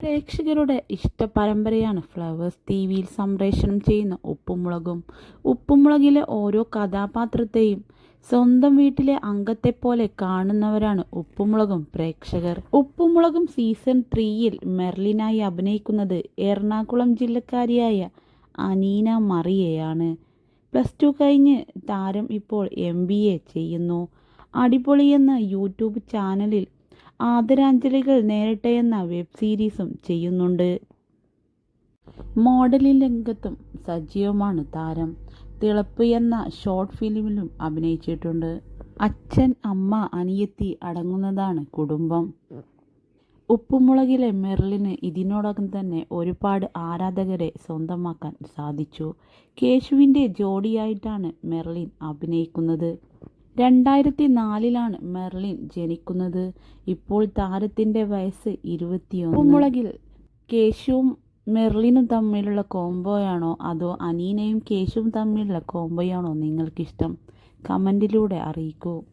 പ്രേക്ഷകരുടെ ഇഷ്ട പരമ്പരയാണ് flowers T വിയിൽ സംപ്രേഷണം ചെയ്യുന്ന ഉപ്പുമുളകും. ഉപ്പുമുളകിലെ ഓരോ കഥാപാത്രത്തെയും സ്വന്തം വീട്ടിലെ അംഗത്തെ പോലെ കാണുന്നവരാണ് ഉപ്പുമുളകും പ്രേക്ഷകർ. ഉപ്പുമുളകും സീസൺ ത്രീയിൽ മെർലിനായി അഭിനയിക്കുന്നത് എറണാകുളം ജില്ലക്കാരിയായ അനീന മറിയയാണ്. പ്ലസ് ടു കഴിഞ്ഞ് താരം ഇപ്പോൾ എം ബി എ ചെയ്യുന്നു. അടിപൊളിയെന്ന യൂട്യൂബ് ചാനലിൽ ആദരാഞ്ജലികൾ നേരട്ടെ എന്ന വെബ് സീരീസും ചെയ്യുന്നുണ്ട്. മോഡലിംഗ് രംഗത്തും സജീവമാണ് താരം. തിളപ്പ് എന്ന ഷോർട്ട് ഫിലിമിലും അഭിനയിച്ചിട്ടുണ്ട്. അച്ഛൻ അമ്മ അനിയത്തി അടങ്ങുന്നതാണ് കുടുംബം. ഉപ്പുമുളകിലെ മെറിലിന് ഇതിനോടകം തന്നെ ഒരുപാട് ആരാധകരെ സ്വന്തമാക്കാൻ സാധിച്ചു. കേശുവിന്റെ ജോഡിയായിട്ടാണ് മെർലിൻ അഭിനയിക്കുന്നത്. രണ്ടായിരത്തി നാലിലാണ് മെർലിൻ ജനിക്കുന്നത്. ഇപ്പോൾ താരത്തിന്റെ വയസ്സ് ഇരുപത്തിയൊന്ന്. മുളകിൽ കേശുവും മെർലിനും തമ്മിലുള്ള കോംബോയാണോ അതോ അനീനയും കേശുവും തമ്മിലുള്ള കോംബോയാണോ നിങ്ങൾക്കിഷ്ടം? കമന്റിലൂടെ അറിയിക്കൂ.